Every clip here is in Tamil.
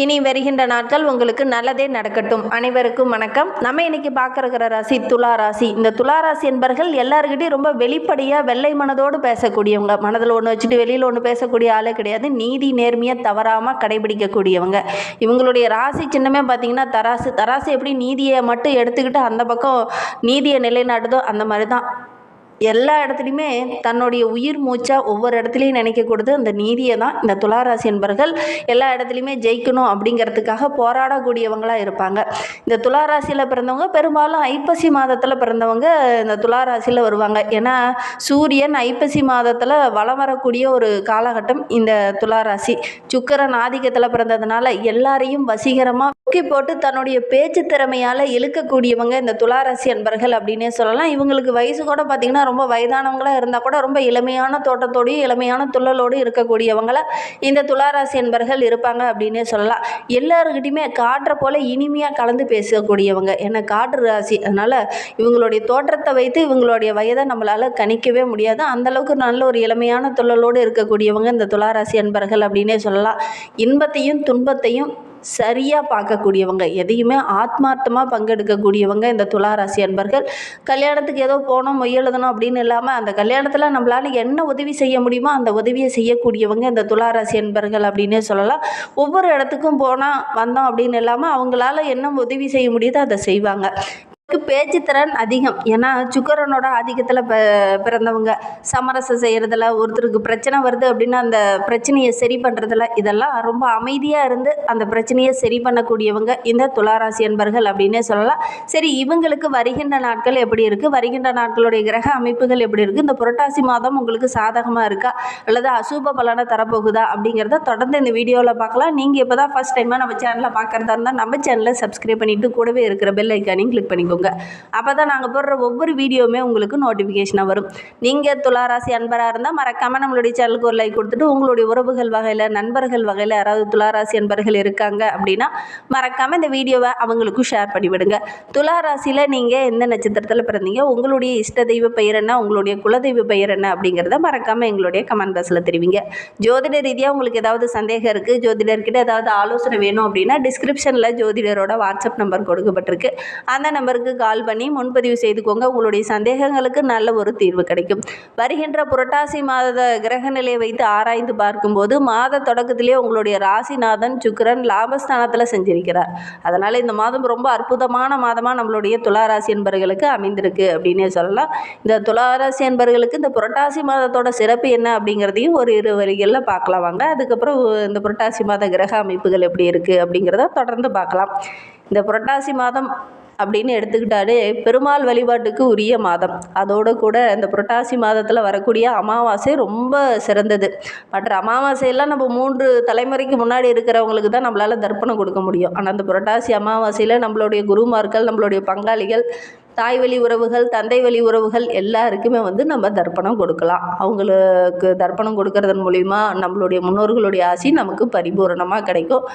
இனி வருகின்ற நாட்கள் உங்களுக்கு நல்லதே நடக்கட்டும். அனைவருக்கும் வணக்கம். நம்ம இன்னைக்கு பார்க்கற ராசி துலா ராசி. இந்த துலா ராசி என்பர்கள் எல்லாருக்கிட்டையும் ரொம்ப வெளிப்படையாக வெள்ளை மனதோடு பேசக்கூடியவங்க. மனதில் ஒன்று வச்சுட்டு வெளியில் ஒன்று பேசக்கூடிய ஆளே கிடையாது. நீதி நேர்மையாக தவறாமல் கடைபிடிக்கக்கூடியவங்க. இவங்களுடைய ராசி சின்னமே பார்த்தீங்கன்னா தராசு. தராசு எப்படி நீதியை மட்டும் எடுத்துக்கிட்டு அந்த பக்கம் நீதியை நிலைநாட்டுதோ அந்த மாதிரி தான் எல்லா இடத்துலையுமே தன்னுடைய உயிர் மூச்சாக ஒவ்வொரு இடத்துலையும் நினைக்கக்கூடாது அந்த நீதியை தான் இந்த துளாராசி என்பர்கள் எல்லா இடத்துலையுமே ஜெயிக்கணும் அப்படிங்கிறதுக்காக போராடக்கூடியவங்களாக இருப்பாங்க. இந்த துளாராசியில் பிறந்தவங்க பெரும்பாலும் ஐப்பசி மாதத்தில் பிறந்தவங்க இந்த துளாராசியில் வருவாங்க. ஏன்னா சூரியன் ஐப்பசி மாதத்தில் வலம் வரக்கூடிய ஒரு காலகட்டம் இந்த துளாராசி. சுக்கரன் ஆதிக்கத்தில் பிறந்ததுனால எல்லாரையும் வசீகரமாக தூக்கி போட்டு தன்னுடைய பேச்சு திறமையால் இழுக்கக்கூடியவங்க இந்த துளாராசி அன்பர்கள் அப்படின்னே சொல்லலாம். இவங்களுக்கு வயசு கூட பார்த்திங்கன்னா ரொம்ப வயதானவங்களாக இருந்தால் கூட ரொம்ப இளமையான தோட்டத்தோடையும் இளமையான துள்ளலோடு இருக்கக்கூடியவங்களை இந்த துளாராசி அன்பர்கள் இருப்பாங்க அப்படின்னே சொல்லலாம். எல்லாருக்கிட்டையுமே காற்றை போல் இனிமையாக கலந்து பேசக்கூடியவங்க. ஏன்னா காற்று ராசி. அதனால் இவங்களுடைய தோற்றத்தை வைத்து இவங்களுடைய வயதை நம்மளால் கணிக்கவே முடியாது. அந்தளவுக்கு நல்ல ஒரு இளமையான துள்ளலோடு இருக்கக்கூடியவங்க இந்த துளாராசி அன்பர்கள் அப்படின்னே சொல்லலாம். இன்பத்தையும் துன்பத்தையும் சரியாக பார்க்கக்கூடியவங்க எதையுமே ஆத்மார்த்தமாக பங்கெடுக்கக்கூடியவங்க இந்த துளாராசி அன்பர்கள். கல்யாணத்துக்கு ஏதோ போனோம் மொய் எழுதணும் அப்படின்னு இல்லாமல் அந்த கல்யாணத்தில் நம்மளால் என்ன உதவி செய்ய முடியுமோ அந்த உதவியை செய்யக்கூடியவங்க இந்த துளாராசி அன்பர்கள் அப்படின்னே சொல்லலாம். ஒவ்வொரு இடத்துக்கும் போனால் வந்தோம் அப்படின்னு இல்லாமல் அவங்களால என்ன உதவி செய்ய முடியுதோ அதை செய்வாங்க. பேச்சு பேச்சுத்திறன் அதிகம். ஏன்னா சுக்கரனோட ஆதிக்கத்தில் ப பிறந்தவங்க சமரசம் செய்கிறதுல ஒருத்தருக்கு பிரச்சனை வருது அப்படின்னா அந்த பிரச்சனையை சரி பண்ணுறதுல இதெல்லாம் ரொம்ப அமைதியாக இருந்து அந்த பிரச்சனையை சரி பண்ணக்கூடியவங்க இந்த துளாராசி என்பர்கள் அப்படின்னே சொல்லலாம். சரி இவங்களுக்கு வருகின்ற நாட்கள் எப்படி இருக்குது வருகின்ற நாட்களுடைய கிரக அமைப்புகள் எப்படி இருக்குது இந்த புரட்டாசி மாதம் உங்களுக்கு சாதகமாக இருக்கா? அல்லது அசூப பலனை தரப்போகுதா? அப்படிங்கிறத தொடர்ந்து இந்த வீடியோவில் பார்க்கலாம். நீங்கள் இப்போ தான் ஃபஸ்ட் டைமாக நம்ம சேனலில் பார்க்குறதா இருந்தால் நம்ம சேனலை சப்ஸ்கிரைப் பண்ணிவிட்டு கூடவே இருக்கிற பெல் ஐக்கானையும் கிளிக் பண்ணிக்கோங்க அப்போ தான் நாங்கள் போடுற ஒவ்வொரு வீடியோவுமே உங்களுக்கு நோட்டிஃபிகேஷனாக வரும். நீங்கள் துளாராசி அன்பராக இருந்தால் மறக்காமல் நம்மளுடைய சேனலுக்கு ஒரு லைக் கொடுத்துட்டு உங்களுடைய உறவுகள் வகையில் நண்பர்கள் வகையில் யாராவது துளாராசி அன்பர்கள் இருக்காங்க அப்படின்னா மறக்காமல் இந்த வீடியோவை அவங்களுக்கும் ஷேர் பண்ணிவிடுங்க. துளாராசியில் நீங்கள் எந்த நட்சத்திரத்தில் பிறந்தீங்க உங்களுடைய இஷ்ட தெய்வ பெயர் என்ன உங்களுடைய குலதெய்வ பெயர் என்ன அப்படிங்கிறத மறக்காமல் எங்களுடைய கமெண்ட் பாக்ஸில் தெரிவிங்க. ஜோதிட ரீதியாக உங்களுக்கு ஏதாவது சந்தேகம் இருக்குது ஜோதிடர்கிட்ட ஏதாவது ஆலோசனை வேணும் அப்படின்னா டிஸ்கிரிப்ஷனில் ஜோதிடரோட வாட்ஸ்அப் நம்பர் கொடுக்கப்பட்டிருக்கு. அந்த நம்பருக்கு கால் பண்ணி முன்பதிவு செய்துக்கோங்க. உங்களுடைய சந்தேகங்களுக்கு நல்ல ஒரு தீர்வு கிடைக்கும். வருகின்ற புரட்டாசி மாத கிரக நிலையை வைத்து ஆராய்ந்து பார்க்கும்போது மாத தொடக்கத்திலே உங்களுடைய ராசிநாதன் சுக்கரன் லாபஸ்தானத்தில் செஞ்சிருக்கிறார். அதனால் இந்த மாதம் ரொம்ப அற்புதமான மாதமாக நம்மளுடைய துளாராசி என்பர்களுக்கு அமைந்திருக்கு அப்படின்னே சொல்லலாம். இந்த துளாராசி என்பர்களுக்கு இந்த புரட்டாசி மாதத்தோட சிறப்பு என்ன அப்படிங்கிறதையும் ஒரு இரு வரிகளில் பார்க்கலாம் வாங்க. அதுக்கப்புறம் இந்த புரட்டாசி மாத கிரக அமைப்புகள் எப்படி இருக்குது அப்படிங்கிறத தொடர்ந்து பார்க்கலாம். இந்த புரட்டாசி மாதம் அப்படின்னு எடுத்துக்கிட்டாலே பெருமாள் வழிபாட்டுக்கு உரிய மாதம். அதோடு கூட இந்த புரட்டாசி மாதத்தில் வரக்கூடிய அமாவாசை ரொம்ப சிறந்தது. மற்ற அமாவாசையெல்லாம் நம்ம மூன்று தலைமுறைக்கு முன்னாடி இருக்கிறவங்களுக்கு தான் நம்மளால் தர்ப்பணம் கொடுக்க முடியும். ஆனால் அந்த புரட்டாசி அமாவாசையில் நம்மளுடைய குருமார்கள் நம்மளுடைய பங்காளிகள் தாய் வழி உறவுகள் தந்தை வழி உறவுகள் எல்லாருக்குமே வந்து நம்ம தர்ப்பணம் கொடுக்கலாம். அவங்களுக்கு தர்ப்பணம் கொடுக்கறதன் மூலிமா நம்மளுடைய முன்னோர்களுடைய ஆசி நமக்கு பரிபூரணமாக கிடைக்கும்.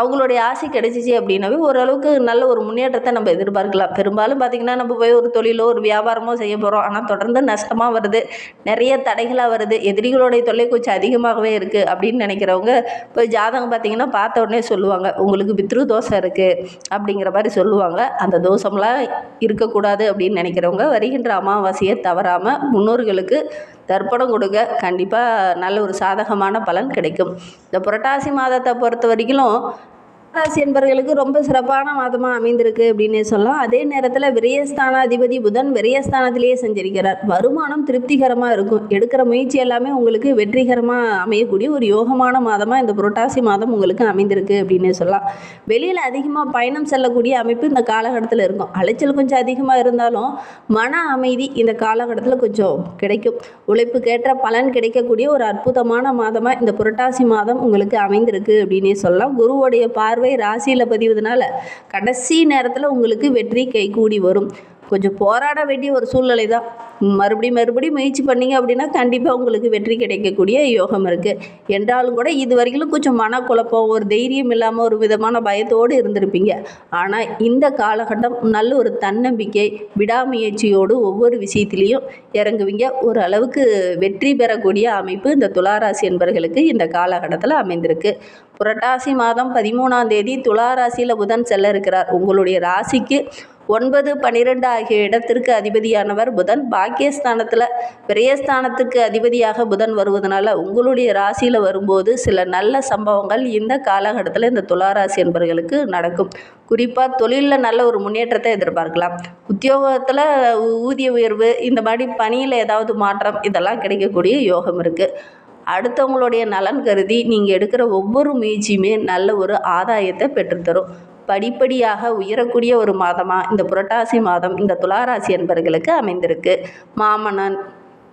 அவங்களுடைய ஆசை கிடைச்சிச்சு அப்படின்னாவே ஓரளவுக்கு நல்ல ஒரு முன்னேற்றத்தை நம்ம எதிர்பார்க்கலாம். பெரும்பாலும் பார்த்திங்கன்னா நம்ம போய் ஒரு தொழிலோ ஒரு வியாபாரமோ செய்ய போகிறோம் ஆனால் தொடர்ந்து நஷ்டமாக வருது. நிறைய தடைகளாக வருது. எதிரிகளுடைய தொல்லை கொஞ்சம் அதிகமாகவே இருக்குது அப்படின்னு நினைக்கிறவங்க போய் ஜாதகம் பார்த்திங்கன்னா பார்த்த உடனே சொல்லுவாங்க உங்களுக்கு பித்ரு தோசை இருக்குது அப்படிங்கிற மாதிரி சொல்லுவாங்க. அந்த தோஷம்லாம் இருக்கக்கூடாது அப்படின்னு நினைக்கிறவங்க வருகின்ற அமாவாசையை தவறாமல் முன்னோர்களுக்கு தர்ப்பணம் கொடுங்க. கண்டிப்பாக நல்ல ஒரு சாதகமான பலன் கிடைக்கும். இந்த புரட்டாசி மாதத்தை பொறுத்த வரைக்கும் ராசி என்பவர்களுக்கு ரொம்ப சிறப்பான மாதமாக அமைந்திருக்கு அப்படின்னே சொல்லலாம். அதே நேரத்தில் விரயஸ்தானாதிபதி புதன் விரயஸ்தானத்திலேயே செஞ்சிருக்கிறார். வருமானம் திருப்திகரமாக இருக்கும். எடுக்கிற முயற்சி எல்லாமே உங்களுக்கு வெற்றிகரமாக அமையக்கூடிய ஒரு யோகமான மாதமாக இந்த புரட்டாசி மாதம் உங்களுக்கு அமைந்திருக்கு அப்படின்னே சொல்லலாம். வெளியில் அதிகமாக பயணம் செல்லக்கூடிய அமைப்பு இந்த காலகட்டத்தில் இருக்கும். அலைச்சல் கொஞ்சம் அதிகமாக இருந்தாலும் மன அமைதி இந்த காலகட்டத்தில் கொஞ்சம் கிடைக்கும். உழைப்புக்கேற்ற பலன் கிடைக்கக்கூடிய ஒரு அற்புதமான மாதமாக இந்த புரட்டாசி மாதம் உங்களுக்கு அமைந்திருக்கு அப்படின்னே சொல்லலாம். குருவோடைய பார்வை ராசியில் பதிவதனால கடைசி நேரத்தில் உங்களுக்கு வெற்றி கைகூடி வரும். கொஞ்சம் போராட வேண்டிய ஒரு சூழ்நிலை தான் மறுபடியும் மறுபடியும் முயற்சி பண்ணீங்க அப்படின்னா கண்டிப்பாக உங்களுக்கு வெற்றி கிடைக்கக்கூடிய யோகம் இருக்குது என்றாலும் கூட இது வரைக்கும் கொஞ்சம் மனக்குழப்பம் ஒரு தைரியம் இல்லாமல் ஒரு விதமான பயத்தோடு இருந்திருப்பீங்க. ஆனால் இந்த காலகட்டம் நல்ல ஒரு தன்னம்பிக்கை விடாமுயற்சியோடு ஒவ்வொரு விஷயத்திலையும் இறங்குவீங்க. ஒரு அளவுக்கு வெற்றி பெறக்கூடிய அமைப்பு இந்த துளாராசி என்பவர்களுக்கு இந்த காலகட்டத்தில் அமைந்திருக்கு. புரட்டாசி மாதம் பதிமூணாம் தேதி துளாராசியில் புதன் செல்ல இருக்கிறார். உங்களுடைய ராசிக்கு ஒன்பது பன்னிரெண்டு ஆகிய இடத்திற்கு அதிபதியானவர் புதன். பாக்கியஸ்தானத்தில் விரயஸ்தானத்துக்கு அதிபதியாக புதன் வருவதனால உங்களுடைய ராசியில் வரும்போது சில நல்ல சம்பவங்கள் இந்த காலகட்டத்தில் இந்த துளாராசி என்பவர்களுக்கு நடக்கும். குறிப்பாக தொழிலில் நல்ல ஒரு முன்னேற்றத்தை எதிர்பார்க்கலாம். உத்தியோகத்தில் ஊதிய உயர்வு இந்த மாதிரி பணியில் ஏதாவது மாற்றம் இதெல்லாம் கிடைக்கக்கூடிய யோகம் இருக்குது அடுத்தவங்களுடைய நலன் கருதி நீங்கள் எடுக்கிற ஒவ்வொரு முயற்சியுமே நல்ல ஒரு ஆதாயத்தை பெற்றுத்தரும். படிப்படியாக உயரக்கூடிய ஒரு மாதமாக இந்த புரட்டாசி மாதம் இந்த துளாராசி என்பர்களுக்கு அமைந்திருக்கு. மாமனன்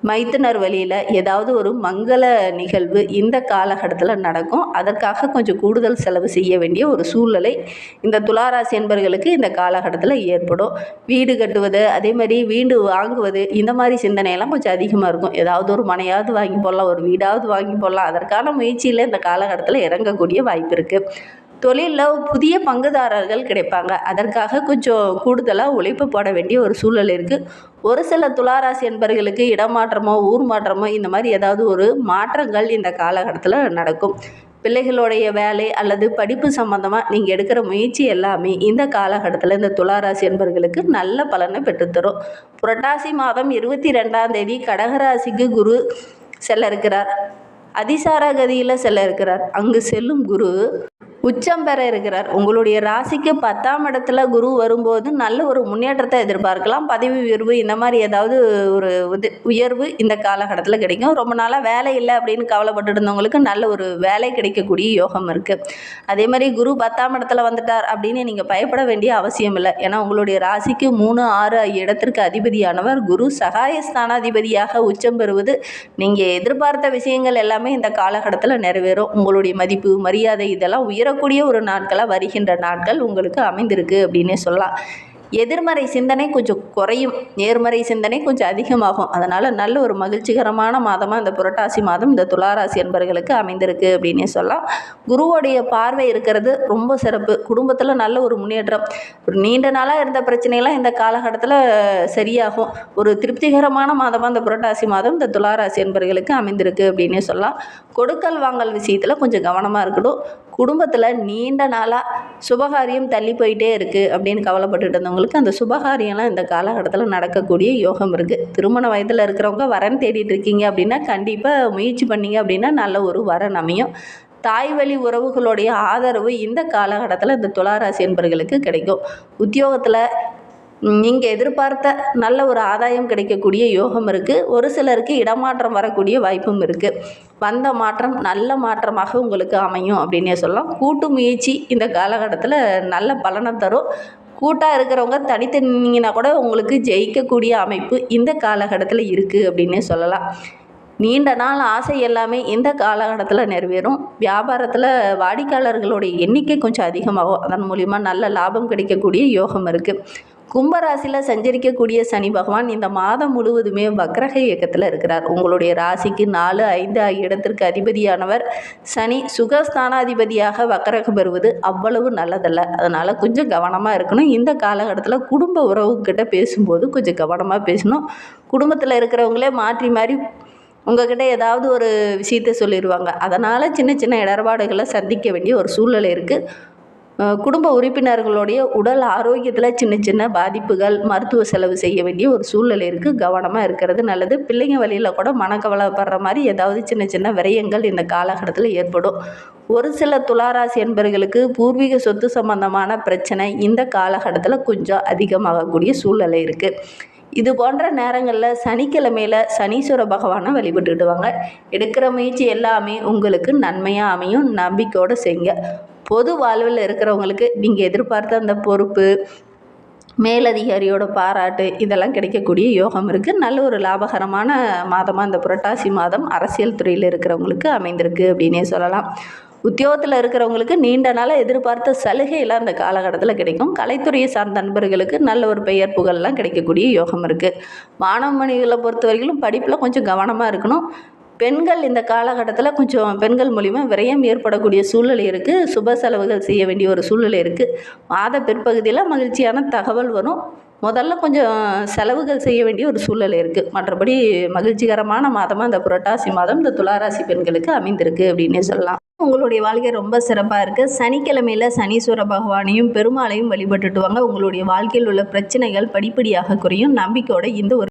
மைத்துனர் வழியில் ஏதாவது ஒரு மங்கள நிகழ்வு இந்த காலகட்டத்தில் நடக்கும். அதற்காக கொஞ்சம் கூடுதல் செலவு செய்ய வேண்டிய ஒரு சூழ்நிலை இந்த துளாராசி என்பர்களுக்கு இந்த காலகட்டத்தில் ஏற்படும். வீடு கட்டுவது அதே மாதிரி வீடு வாங்குவது இந்த மாதிரி சிந்தனையெல்லாம் கொஞ்சம் அதிகமாக இருக்கும். ஏதாவது ஒரு மனையாவது வாங்கி போடலாம் ஒரு வீடாவது வாங்கி போடலாம். அதற்கான முயற்சியில் இந்த காலகட்டத்தில் இறங்கக்கூடிய வாய்ப்பு இருக்குது தொழிலில் புதிய பங்குதாரர்கள் கிடைப்பாங்க. அதற்காக கொஞ்சம் கூடுதலாக உழைப்பு போட வேண்டிய ஒரு சூழல் இருக்குது ஒரு சில துளாராசி என்பர்களுக்கு இடமாற்றமோ ஊர் மாற்றமோ இந்த மாதிரி ஏதாவது ஒரு மாற்றங்கள் இந்த காலகட்டத்தில் நடக்கும். பிள்ளைகளுடைய வேலை அல்லது படிப்பு சம்மந்தமாக நீங்கள் எடுக்கிற முயற்சி எல்லாமே இந்த காலகட்டத்தில் இந்த துளாராசி என்பவர்களுக்கு நல்ல பலனை பெற்றுத்தரும். புரட்டாசி மாதம் இருபத்தி ரெண்டாம் தேதி கடகராசிக்கு குரு செல்ல இருக்கிறார் அதிசார கதியில் செல்ல இருக்கிறார் அங்கு செல்லும் குரு உச்சம் பெற இருக்கிறார். உங்களுடைய ராசிக்கு பத்தாம் இடத்துல குரு வரும்போது நல்ல ஒரு முன்னேற்றத்தை எதிர்பார்க்கலாம். பதவி உயர்வு இந்த மாதிரி ஏதாவது ஒரு இது உயர்வு இந்த காலகட்டத்தில் கிடைக்கும். ரொம்ப நாளாக வேலை இல்லை அப்படின்னு கவலைப்பட்டு இருந்தவங்களுக்கு நல்ல ஒரு வேலை கிடைக்கக்கூடிய யோகம் இருக்குது அதே மாதிரி குரு பத்தாம் இடத்துல வந்துட்டார் அப்படின்னு நீங்கள் பயப்பட வேண்டிய அவசியம் இல்லை. ஏன்னா உங்களுடைய ராசிக்கு மூணு ஆறு இடத்திற்கு அதிபதியானவர் குரு. சகாயஸ்தானாதிபதியாக உச்சம் பெறுவது நீங்கள் எதிர்பார்த்த விஷயங்கள் எல்லாமே இந்த காலகட்டத்தில் நிறைவேறும். உங்களுடைய மதிப்பு மரியாதை இதெல்லாம் உயர உயரக்கூடிய ஒரு நாட்களாக வருகின்ற நாட்கள் உங்களுக்கு அமைந்திருக்கு அப்படின்னே சொல்லலாம். எதிர்மறை சிந்தனை கொஞ்சம் குறையும். நேர்மறை சிந்தனை கொஞ்சம் அதிகமாகும். அதனால் நல்ல ஒரு மகிழ்ச்சிகரமான மாதமாக இந்த புரட்டாசி மாதம் இந்த துளாராசி என்பவர்களுக்கு அமைந்திருக்கு அப்படின்னே சொல்லலாம். குருவோடைய பார்வை இருக்கிறது ரொம்ப சிறப்பு. குடும்பத்தில் நல்ல ஒரு முன்னேற்றம். ஒரு நீண்ட நாளாக இருந்த பிரச்சனையெல்லாம் இந்த காலகட்டத்தில் சரியாகும். ஒரு திருப்திகரமான மாதமாக இந்த புரட்டாசி மாதம் இந்த துளாராசி என்பவர்களுக்கு அமைந்திருக்கு அப்படின்னே சொல்லலாம். கொடுக்கல் வாங்கல் விஷயத்தில் கொஞ்சம் கவனமாக இருக்கணும். குடும்பத்தில் நீண்ட நாளாக சுபகாரியம் தள்ளி போயிட்டே இருக்குது அப்படின்னு கவலைப்பட்டுட்டு இருந்தவங்களுக்கு அந்த சுபகாரியம்லாம் இந்த காலகட்டத்தில் நடக்கக்கூடிய யோகம் இருக்குது திருமண வயதில் இருக்கிறவங்க வரன் தேடிட்டு இருக்கீங்க அப்படின்னா கண்டிப்பாக முயற்சி பண்ணீங்க அப்படின்னா நல்ல ஒரு வரன் அமையும். தாய் வழி உறவுகளுடைய ஆதரவு இந்த காலகட்டத்தில் இந்த துளாராசி என்பவர்களுக்கு கிடைக்கும். உத்தியோகத்தில் நீங்கள் எதிர்பார்த்த நல்ல ஒரு ஆதாயம் கிடைக்கக்கூடிய யோகம் இருக்குது ஒரு சிலருக்கு இடமாற்றம் வரக்கூடிய வாய்ப்பும் இருக்குது வந்த மாற்றம் நல்ல மாற்றமாக உங்களுக்கு அமையும் அப்படின்னே சொல்லலாம். கூட்டு முயற்சி இந்த காலகட்டத்தில் நல்ல பலனை தரும். கூட்டாக இருக்கிறவங்க தனித்தனிங்கன்னா கூட உங்களுக்கு ஜெயிக்கக்கூடிய அமைப்பு இந்த காலகட்டத்தில் இருக்குது அப்படின்னே சொல்லலாம். நீண்ட நாள் ஆசை எல்லாமே இந்த காலகட்டத்தில் நிறைவேறும். வியாபாரத்தில் வாடிக்கையாளர்களுடைய எண்ணிக்கை கொஞ்சம் அதிகமாகும். அதன் மூலிமா நல்ல லாபம் கிடைக்கக்கூடிய யோகம் இருக்குது கும்பராசியில் சஞ்சரிக்கக்கூடிய சனி பகவான் இந்த மாதம் முழுவதுமே வக்ரக இயக்கத்தில் இருக்கிறார். உங்களுடைய ராசிக்கு நாலு ஐந்து ஆகிய இடத்திற்கு அதிபதியானவர் சனி சுகஸ்தானாதிபதியாக வக்ரகம் பெறுவது அவ்வளவு நல்லதல்ல. அதனால் கொஞ்சம் கவனமாக இருக்கணும். இந்த காலகட்டத்தில் குடும்ப உறவுக்கிட்ட பேசும்போது கொஞ்சம் கவனமாக பேசணும். குடும்பத்தில் இருக்கிறவங்களே மாற்றி மாறி உங்ககிட்ட ஏதாவது ஒரு விஷயத்த சொல்லிடுவாங்க அதனால் சின்ன சின்ன இடர்பாடுகளை சந்திக்க வேண்டிய ஒரு சூழ்நிலை இருக்குது குடும்ப உறுப்பினர்களுடைய உடல் ஆரோக்கியத்தில் சின்ன சின்ன பாதிப்புகள் மருத்துவ செலவு செய்ய வேண்டிய ஒரு சூழ்நிலை இருக்குது கவனமாக இருக்கிறது நல்லது. பிள்ளைங்க வழியில் கூட மனக்கவலைப்படுற மாதிரி ஏதாவது சின்ன சின்ன விரயங்கள் இந்த காலகட்டத்தில் ஏற்படும். ஒரு சில துளாராசி என்பவர்களுக்கு பூர்வீக சொத்து சம்பந்தமான பிரச்சனை இந்த காலகட்டத்தில் கொஞ்சம் அதிகமாகக்கூடிய சூழ்நிலை இருக்குது இது போன்ற நேரங்களில் சனிக்கிழமையில் சனீஸ்வர பகவானை வழிபட்டுடுவாங்க எடுக்கிற முயற்சி எல்லாமே உங்களுக்கு நன்மையாக அமையும். நம்பிக்கையோடு செய்யுங்க பொது வாழ்வில் இருக்கிறவங்களுக்கு நீங்கள் எதிர்பார்த்த அந்த பொறுப்பு மேலதிகாரியோட பாராட்டு இதெல்லாம் கிடைக்கக்கூடிய யோகம் இருக்குது நல்ல ஒரு லாபகரமான மாதமாக இந்த புரட்டாசி மாதம் அரசியல் துறையில் இருக்கிறவங்களுக்கு அமைந்திருக்கு அப்படின்னே சொல்லலாம். உத்தியோகத்தில் இருக்கிறவங்களுக்கு நீண்ட நாளாக எதிர்பார்த்த சலுகையெல்லாம் அந்த காலகட்டத்தில் கிடைக்கும். கலைத்துறையை சார்ந்த நண்பர்களுக்கு நல்ல ஒரு பெயர் புகழெல்லாம் கிடைக்கக்கூடிய யோகம் இருக்குது மாணவ மணிகளை பொறுத்த வரைக்கும் படிப்பில் கொஞ்சம் கவனமாக இருக்கணும். பெண்கள் இந்த காலகட்டத்தில் கொஞ்சம் பெண்கள் மூலிமா விரயம் ஏற்படக்கூடிய சூழ்நிலை இருக்குது சுப செலவுகள் செய்ய வேண்டிய ஒரு சூழ்நிலை இருக்குது மாத பிற்பகுதியில் மகிழ்ச்சியான தகவல் வரும். முதல்ல கொஞ்சம் செலவுகள் செய்ய வேண்டிய ஒரு சூழல் இருக்குது மற்றபடி மகிழ்ச்சிகரமான மாதமாக இந்த புரட்டாசி மாதம் இந்த துளாராசி பெண்களுக்கு அமைந்திருக்கு அப்படின்னே சொல்லலாம். உங்களுடைய வாழ்க்கை ரொம்ப சிறப்பாக இருக்குது சனிக்கிழமையில் சனீஸ்வர பகவானையும் பெருமாளையும் வழிபட்டுட்டு வாங்க. உங்களுடைய வாழ்க்கையில் உள்ள பிரச்சனைகள் படிப்படியாக குறையும். நம்பிக்கையோட இந்த ஒரு